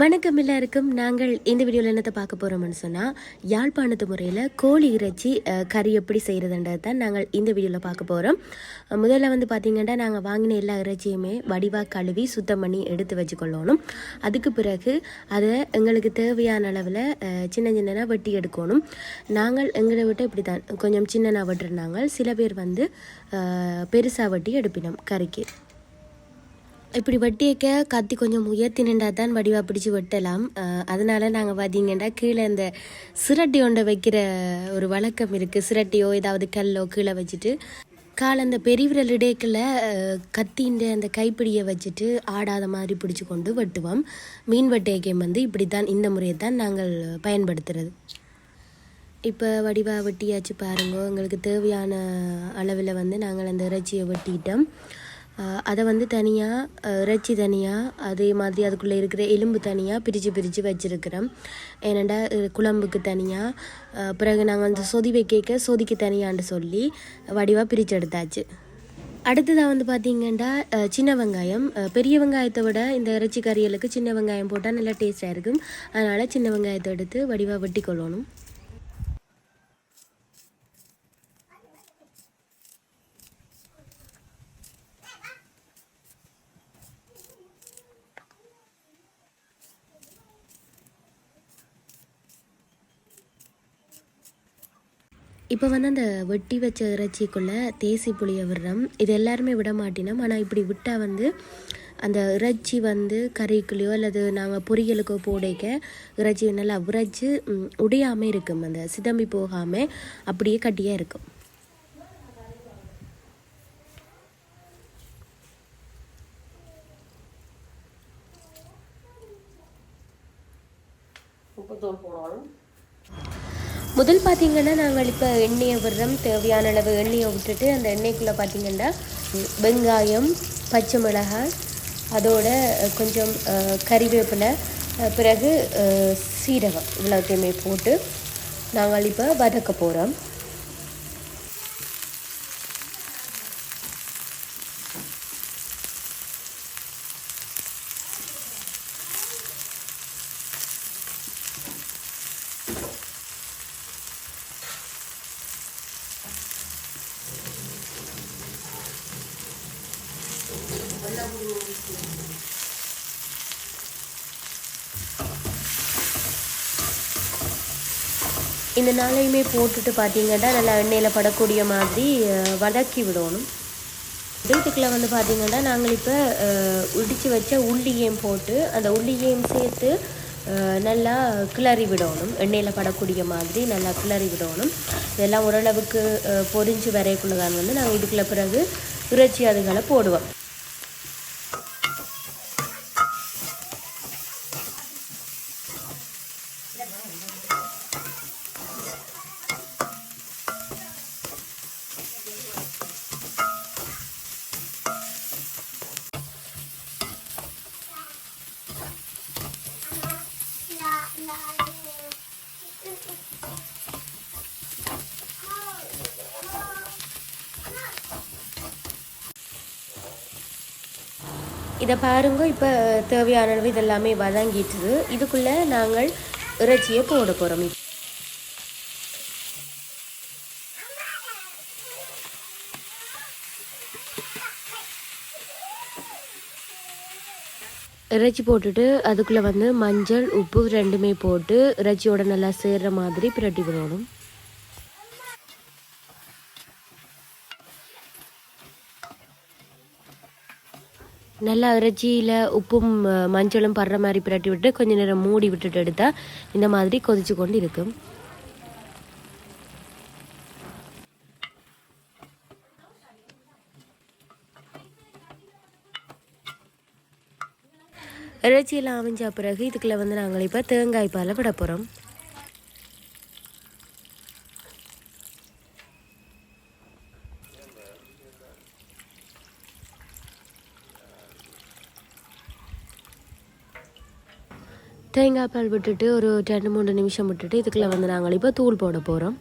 வணக்கம் எல்லாருக்கும். நாங்கள் இந்த வீடியோவில் என்னத்தை பார்க்க போகிறோம்னு சொன்னால் யாழ்ப்பாணத்து முறையில் கோழி இறைச்சி கறி எப்படி செய்கிறதுன்றது தான் நாங்கள் இந்த வீடியோவில் பார்க்க போகிறோம் முதல்ல வந்து பார்த்திங்கன்னா நாங்கள் வாங்கின எல்லா இறைச்சியுமே வடிவாக கழுவி சுத்தம் பண்ணி எடுத்து வச்சுக்கொள்ளணும். அதுக்கு பிறகு அதை எங்களுக்கு தேவையான அளவில் சின்ன சின்னதாக வெட்டி எடுக்கணும். நாங்கள் எங்களை விட்டு இப்படி தான் கொஞ்சம் சின்னனாக வெட்டிருந்தாங்க சில பேர் வந்து பெருசாக வெட்டி எடுப்பினோம் கறிக்கு. இப்படி வட்டியக்க கத்தி கொஞ்சம் உயர்த்தி நின்றா தான் வடிவாக பிடிச்சி வெட்டலாம். அதனால் அதனால நாங்கள் பார்த்தீங்கன்னா கீழே இந்த சிரட்டி ஒன்றை வைக்கிற ஒரு வழக்கம் இருக்குது சிரட்டியோ ஏதாவது கல்லோ கீழே வச்சுட்டு கால் அந்த பெரியவிரல் இடைக்கில் கத்தின்ற அந்த கைப்பிடியை வச்சுட்டு ஆடாத மாதிரி பிடிச்சி கொண்டு வெட்டுவோம். மீன் வெட்டையக்கம் வந்து இப்படி தான் இந்த முறையை தான் நாங்கள் பயன்படுத்துறது. இப்போ வடிவாக வெட்டியாச்சு பாருங்க. எங்களுக்கு தேவையான அளவில் வந்து நாங்கள் அந்த இறைச்சியை வெட்டிட்டோம். அதை வந்து தனியாக இறைச்சி தனியாக அதே மாதிரி அதுக்குள்ளே இருக்கிற எலும்பு தனியாக பிரித்து பிரித்து வச்சுருக்கிறோம். ஏனண்டா குழம்புக்கு தனியாக பிறகு நாங்கள் வந்து சொதி வைக்க சொதிக்கு தனியான்னு சொல்லி வடிவாக பிரித்து எடுத்தாச்சு. அடுத்ததாக வந்து பார்த்திங்கன்னா சின்ன வெங்காயம். பெரிய வெங்காயத்தை விட இந்த இறைச்சி கறிகளுக்கு சின்ன வெங்காயம் போட்டால் நல்லா டேஸ்ட்டாக இருக்கும். அதனால் சின்ன வெங்காயத்தை எடுத்து வடிவாக வெட்டி கொள்ளணும் இப்போ வந்து அந்த வெட்டி வச்ச இறைச்சிக்குள்ளே தேசி புளியை விடுறோம். இது எல்லாருமே விட மாட்டினோம். ஆனால் இப்படி விட்டால் வந்து அந்த இறைச்சி வந்து கறிக்குள்ளேயோ அல்லது நாங்கள் பொரியலுக்கோ போடைக்க இறைச்சி நல்லா விரைச்சி உடையாமல் இருக்கும். அந்த சிதம்பி போகாமல் அப்படியே கட்டியாக இருக்கும். உப்புத்தூள் போடணும். முதல் பார்த்திங்கன்னா நாங்கள் இப்போ எண்ணெயை விடுறோம். தேவையான அளவு எண்ணெயை விட்டுட்டு அந்த எண்ணெய்க்குள்ளே பார்த்திங்கன்னா வெங்காயம் பச்சை மிளகாய் அதோட கொஞ்சம் கறிவேப்பிலை பிறகு சீரகம் இவ்வளோத்தையுமே போட்டு நாங்கள் இப்போ வதக்க போகிறோம் இந்த நாளையுமே போட்டுட்டு பார்த்தீங்கன்னா நல்லா எண்ணெயில் படக்கூடிய மாதிரி வதக்கி விடணும். வீட்டுக்குள்ளே வந்து பார்த்திங்கன்னா நாங்கள் இப்போ உடித்து வச்ச உள்ளியையும் போட்டு அந்த உள்ளியையும் சேர்த்து நல்லா கிளறி விடணும். எண்ணெயில் படக்கூடிய மாதிரி நல்லா கிளறி விடணும். இதெல்லாம் ஓரளவுக்கு பொறிஞ்சு பொரிஞ்சு வரைக்குள்ளதான் வந்து நாங்கள் இதுக்குள்ள பிறகு இறைச்சி அதுகளை போடுவோம். இதை பாருங்க. இப்போ தேவையான அளவு இதெல்லாமே வதங்கிட்டுது. இதுக்குள்ளே நாங்கள் இறைச்சியை போட போகிறோம் இறைச்சி போட்டுட்டு அதுக்குள்ளே வந்து மஞ்சள் உப்பு ரெண்டுமே போட்டு இறைச்சியோட நல்லா சேர்ற மாதிரி பிரட்டி விடணும். நல்லா இறைச்சியில் உப்பும் மஞ்சளும் படுற மாதிரி பிரட்டி விட்டு கொஞ்ச நேரம் மூடி விட்டுட்டு எடுத்தால் இந்த மாதிரி கொதிச்சு கொண்டு இருக்கும் இறைச்சியெல்லாம் அமைஞ்ச பிறகு இதுக்குள்ளே வந்து நாங்கள் இப்போ தேங்காய் பாலை விட போகிறோம் தேங்காய்பால் விட்டுட்டு ஒரு ரெண்டு மூணு நிமிஷம் விட்டுட்டு இதுக்குள்ளே வந்து நாங்கள் இப்போ தூள் போட போகிறோம்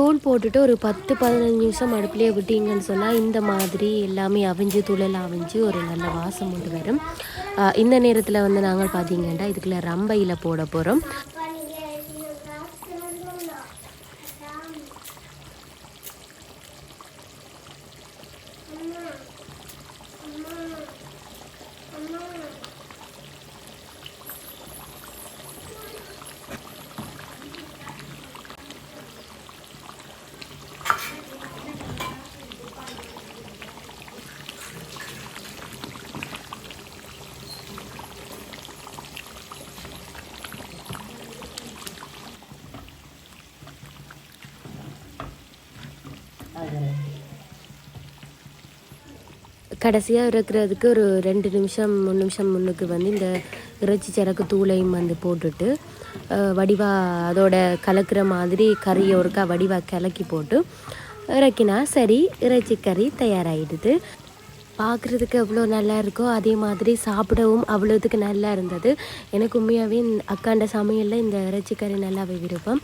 தூள் போட்டுட்டு ஒரு பத்து பதினஞ்சு நிமிஷம் அடுப்புலேயே விட்டீங்கன்னு சொன்னால் இந்த மாதிரி எல்லாமே அவிஞ்சு தூளெல்லாம் அவிஞ்சு ஒரு நல்ல வாசம் கொண்டு வரும். இந்த நேரத்தில் வந்து நாங்கள் பார்த்தீங்கன்னா இதுக்குள்ள ரம்பையில் போட போகிறோம் கடைசியாக இறக்குறதுக்கு ஒரு ரெண்டு நிமிஷம் மூணு நிமிஷம் முன்னுக்கு வந்து இந்த இறைச்சி சரக்கு தூளையும் வந்து போட்டுட்டு வடிவா அதோட கலக்கிற மாதிரி கறியை ஒருக்கா வடிவா கலக்கி போட்டு இறக்கினா சரி இறைச்சி கறி தயாராகிடுது பார்க்குறதுக்கு எவ்வளோ நல்லா இருக்கோ அதே மாதிரி சாப்பிடவும் அவ்வளோதுக்கு நல்லா இருந்தது. எனக்கு உண்மையாகவே இந்த அக்காண்ட சமையலில் இந்த இறைச்சிக்கறி நல்லாவே விருப்பம்.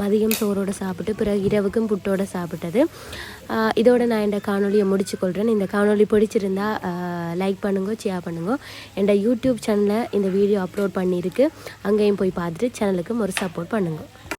மதியம் சோறோடு சாப்பிட்டு பிறகு இரவுக்கும் புட்டோட சாப்பிட்டது. இதோட நான் இந்த காணொலியை முடிச்சுக்கொள்கிறேன் இந்த காணொலி பிடிச்சிருந்தா லைக் பண்ணுங்க ஷேர் பண்ணுங்க. என் யூடியூப் சேனலில் இந்த வீடியோ அப்லோட் பண்ணியிருக்கு. அங்கேயும் போய் பார்த்துட்டு சேனலுக்கு ஒரு சப்போர்ட் பண்ணுங்க.